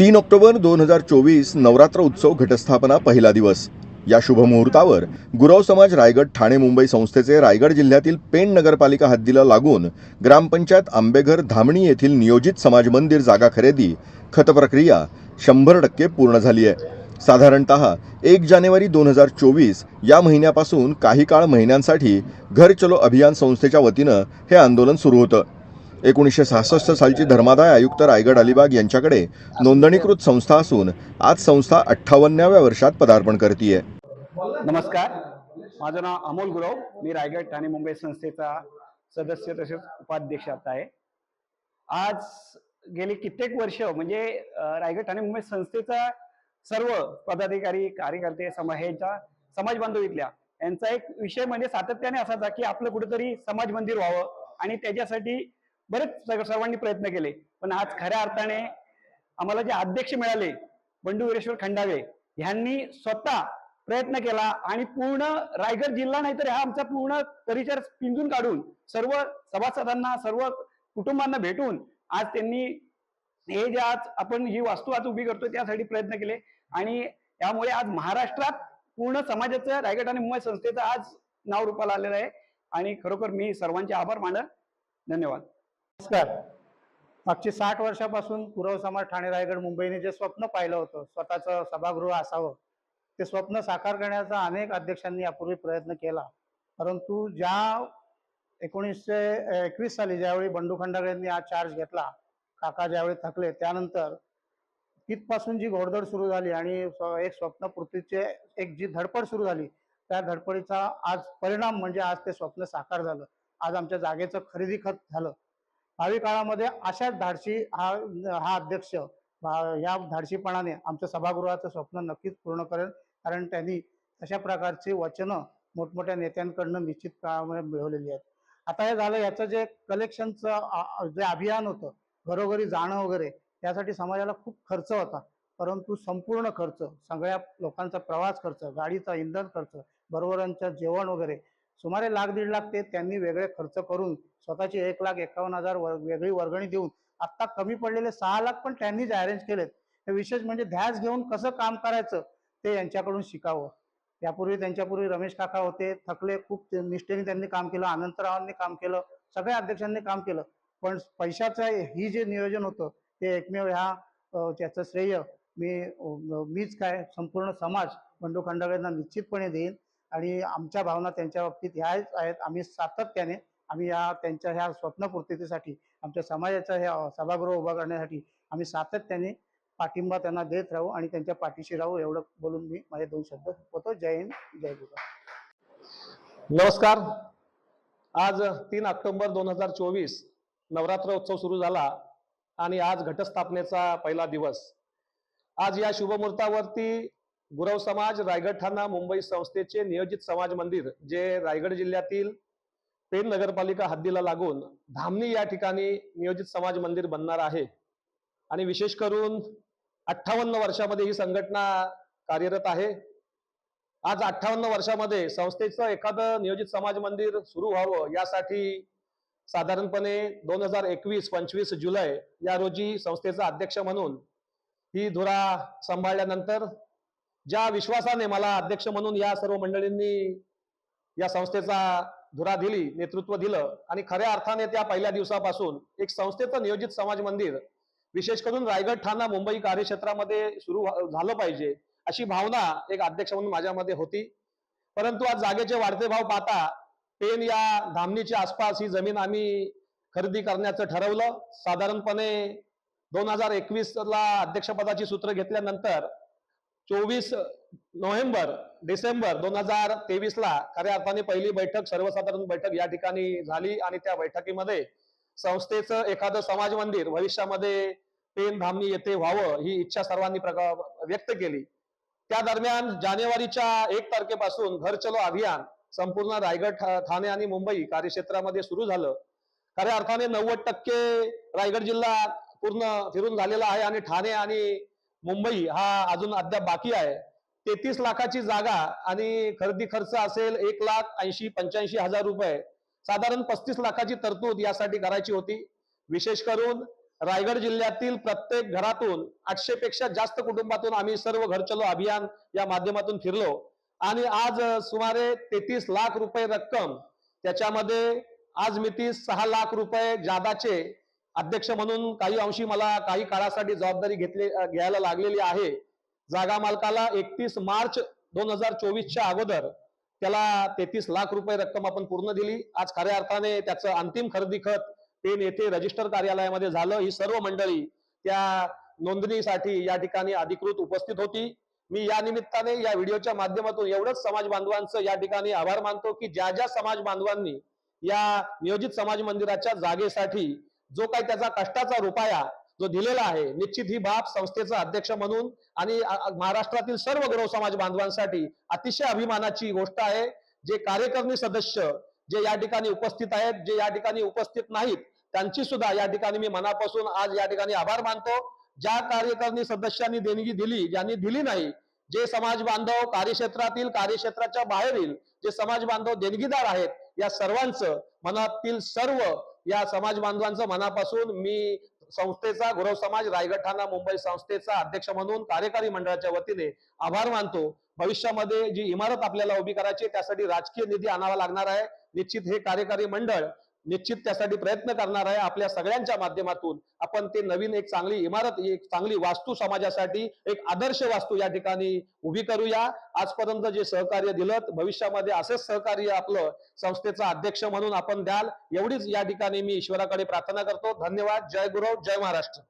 तीन ऑक्टोबर दोन हजार चोवीस नवरात्र उत्सव घटस्थापना पहिला दिवस. या शुभमुहूर्तावर गुरव समाज रायगड ठाणे मुंबई संस्थेचे रायगड जिल्ह्यातील पेण नगरपालिका हद्दीला लागून ग्रामपंचायत आंबेघर धामणी येथील नियोजित समाज मंदिर जागा खरेदी खत प्रक्रिया शंभर टक्के पूर्ण झाली आहे. साधारणत एक जानेवारी दोन हजार चोवीस या महिन्यापासून काही काळ महिन्यांसाठी घर चलो अभियान संस्थेच्या वतीनं हे आंदोलन सुरू होतं. एकोणीसशे सहासष्ट सालची धर्मादाय आयुक्त रायगड अलिबाग यांच्याकडे नोंदणीकृत संस्था असून आज संस्था अठ्ठावन्नाव्या वर्षात पदार्पण करते नमस्कार. माझं नाव अमोल गुरव. मी रायगड ठाणे मुंबई संस्थेचा सदस्य तसेच उपाध्यक्ष आता आहे. आज गेली कित्येक वर्ष म्हणजे रायगड ठाणे मुंबई संस्थेचा सर्व पदाधिकारी कार्यकर्ते समाजाच्या समाज बांधवीतल्या यांचा एक विषय म्हणजे सातत्याने असा की आपलं कुठेतरी समाज मंदिर व्हावं आणि त्याच्यासाठी बरेच सर्वांनी प्रयत्न केले. पण आज खऱ्या अर्थाने आम्हाला जे अध्यक्ष मिळाले बंडू वीरेश्वर खंडावे ह्यांनी स्वतः प्रयत्न केला आणि पूर्ण रायगड जिल्हा नाही तर हा आमचा पूर्ण परिसर पिंजून काढून सर्व सभासदांना सर्व कुटुंबांना भेटून आज त्यांनी हे जे आज आपण ही वास्तू आज उभी करतोय त्यासाठी प्रयत्न केले. आणि त्यामुळे आज महाराष्ट्रात पूर्ण समाजाचं रायगड आणि मुंबई संस्थेचं आज नाव रूपाला आलेलं आहे. आणि खरोखर मी सर्वांचे आभार मानत धन्यवाद. नमस्कार. मागची साठ वर्षापासून पुरव समाज ठाणे रायगड मुंबईने जे स्वप्न पाहिलं होतं स्वतःचं सभागृह असावं ते स्वप्न साकार करण्याचा अनेक अध्यक्षांनी यापूर्वी प्रयत्न केला. परंतु ज्या एकोणीसशे एकवीस साली ज्यावेळी बंडू खंडागळेंनी हा चार्ज घेतला काका ज्यावेळी थकले त्यानंतर तिथपासून जी घोडदौड सुरू झाली आणि एक स्वप्नपूर्तीचे एक जी धडपड सुरू झाली त्या धडपडीचा आज परिणाम म्हणजे आज ते स्वप्न साकार झालं. आज आमच्या जागेचं खरेदी खत झालं. भावी काळामध्ये अशाच धाडशी हा हा अध्यक्ष भा- या धाडशीपणाने आमच्या सभागृहाचं स्वप्न नक्कीच पूर्ण करेल. कारण त्यांनी अशा प्रकारची वचनं मोठमोठ्या नेत्यांकडनं निश्चित काळामध्ये मिळवलेली आहेत. आता हे झालं याचं जे कलेक्शनचं जे अभियान होतं घरोघरी जाणं वगैरे त्यासाठी समाजाला खूप खर्च होता. परंतु संपूर्ण खर्च सगळ्या लोकांचा प्रवास खर्च गाडीचा इंधन खर्च बरोबरांचं जेवण वगैरे सुमारे लाख दीड लाख ते त्यांनी वेगळे खर्च करून स्वतःची एक लाख एकावन्न हजार वेगळी वर्गणी देऊन आता कमी पडलेले सहा लाख पण त्यांनीच अरेंज केलेत. हे विशेष म्हणजे ध्यास घेऊन कसं काम करायचं ते यांच्याकडून शिकावं. त्यापूर्वी त्यांच्यापूर्वी रमेश काका होते थकले खूप निष्ठेने त्यांनी काम केलं अनंतरावांनी काम केलं सगळ्या अध्यक्षांनी काम केलं. पण पैशाचं ही जे नियोजन होतं ते एकमेव ह्या त्याचं श्रेय मी मीच काय संपूर्ण समाज बंडू खंडागळेंना निश्चितपणे देईन. आणि आमच्या भावना त्यांच्या बाबतीत ह्याच आहेत. आम्ही सातत्याने आम्ही या त्यांच्या ह्या स्वप्नपूर्तीसाठी आमच्या समाजाचा ह्या सभागृह उभा करण्यासाठी आम्ही सातत्याने पाठिंबा त्यांना देत राहू आणि त्यांच्या पाठीशी राहू एवढं बोलून मी माझे दोन शब्द होतो. जय हिंद जय गुरु. नमस्कार. आज तीन ऑक्टोबर दोन हजार चोवीस नवरात्र उत्सव सुरू झाला आणि आज घटस्थापनेचा पहिला दिवस. आज या शुभमुहूर्तावरती गुरव समाज रायगड ठाणा मुंबई संस्थेचे नियोजित समाज मंदिर जे रायगड जिल्ह्यातील पेण नगरपालिका हद्दीला लागून धामणी या ठिकाणी नियोजित समाज मंदिर बनणार आहे. आणि विशेष करून अठ्ठावन्न वर्षामध्ये ही संघटना कार्यरत आहे. आज अठ्ठावन्न वर्षामध्ये संस्थेचं एखादं नियोजित समाज मंदिर सुरू व्हावं यासाठी साधारणपणे दोन हजार एकवीस पंचवीस जुलै या रोजी संस्थेचा अध्यक्ष म्हणून ही धुरा सांभाळल्यानंतर ज्या विश्वासाने मला अध्यक्ष म्हणून या सर्व मंडळींनी या संस्थेचा धुरा दिली नेतृत्व दिलं आणि खऱ्या अर्थाने त्या पहिल्या दिवसापासून एक संस्थेचं नियोजित समाज मंदिर विशेष करून रायगड ठाणा मुंबई कार्यक्षेत्रामध्ये सुरू झालं पाहिजे अशी भावना एक अध्यक्ष म्हणून माझ्यामध्ये होती. परंतु आज जागेचे वाढते भाव पाहता पेन या धामणीच्या आसपास ही जमीन आम्ही खरेदी करण्याचं ठरवलं. साधारणपणे दोन हजार एकवीस ला अध्यक्षपदाची सूत्र घेतल्यानंतर चोवीस नोव्हेंबर डिसेंबर दोन हजार तेवीस ला खऱ्या अर्थाने पहिली बैठक सर्वसाधारण बैठक या ठिकाणी झाली आणि त्या बैठकीमध्ये संस्थेचं एखादं समाज मंदिर भविष्यामध्ये पेन धामणी येथे व्हावं ही इच्छा सर्वांनी व्यक्त केली. त्या दरम्यान जानेवारीच्या एक तारखेपासून घर चलो अभियान संपूर्ण रायगड ठा- ठाणे आणि मुंबई कार्यक्षेत्रामध्ये सुरू झालं. खऱ्या अर्थाने नव्वद टक्के रायगड जिल्हा पूर्ण फिरून झालेला आहे आणि ठाणे आणि मुंबई हा अजून अद्याप बाकी आहे. तेहतीस लाखाची जागा आणि खरेदी खर्च असेल एक लाख ऐंशी पंच्याऐंशी हजार रुपये. साधारण पस्तीस लाखाची तरतूद यासाठी करायची होती. विशेष करून रायगड जिल्ह्यातील प्रत्येक घरातून आठशे पेक्षा जास्त कुटुंबातून आम्ही सर्व घर चलो अभियान या माध्यमातून फिरलो. आणि आज सुमारे तेहतीस लाख रुपये रक्कम त्याच्यामध्ये आज मिती सहा लाख रुपये जादाचे अध्यक्ष म्हणून काही अंशी मला काही काळासाठी जबाबदारी घेतली घ्यायला लागलेली आहे. जागा मालकाला एकतीस मार्च दोन हजार चोवीसच्या अगोदर त्याला तेहतीस लाख रुपये रक्कम आपण पूर्ण दिली. आज खऱ्या अर्थाने त्याचं अंतिम खरेदी खत पेन येथे रजिस्टर कार्यालयामध्ये झालं. ही सर्व मंडळी त्या नोंदणीसाठी या ठिकाणी अधिकृत उपस्थित होती. मी या निमित्ताने या व्हिडिओच्या माध्यमातून एवढंच समाज बांधवांचं या ठिकाणी आभार मानतो की ज्या ज्या समाज बांधवांनी या नियोजित समाज मंदिराच्या जागेसाठी जो काही त्याचा कष्टाचा रुपया जो दिलेला आहे निश्चित ही बाब संस्थेचा अध्यक्ष म्हणून आणि महाराष्ट्रातील सर्व गौरव समाज बांधवांसाठी अतिशय अभिमानाची गोष्ट आहे. जे कार्यकारिणी सदस्य जे या ठिकाणी उपस्थित आहेत जे या ठिकाणी उपस्थित नाहीत त्यांची सुद्धा या ठिकाणी मी मनापासून आज या ठिकाणी आभार मानतो. ज्या कार्यकारिणी सदस्यांनी देणगी दिली ज्यांनी दिली नाही जे समाज बांधव कार्यक्षेत्रातील कार्यक्षेत्राच्या बाहेरील जे समाज बांधव देणगीदार आहेत या सर्वांचं मनातील सर्व या समाज बांधवांचं मनापासून मी संस्थेचा गौरव समाज रायगड ठाणा मुंबई संस्थेचा अध्यक्ष म्हणून कार्यकारी मंडळाच्या वतीने आभार मानतो. भविष्यामध्ये जी इमारत आपल्याला उभी करायची त्यासाठी राजकीय निधी आणावा लागणार आहे. निश्चित हे कार्यकारी मंडळ निश्चित त्यासाठी प्रयत्न करणार आहे. आपल्या सगळ्यांच्या माध्यमातून आपण ते नवीन एक चांगली इमारत एक चांगली वास्तू समाजासाठी एक आदर्श वास्तू या ठिकाणी उभी करूया. आजपर्यंत जे सहकार्य दिलं भविष्यामध्ये असंच सहकार्य आपलं संस्थेचा अध्यक्ष म्हणून आपण द्याल. एवढीच या ठिकाणी मी ईश्वराकडे प्रार्थना करतो. धन्यवाद. जय गुरु जय महाराष्ट्र.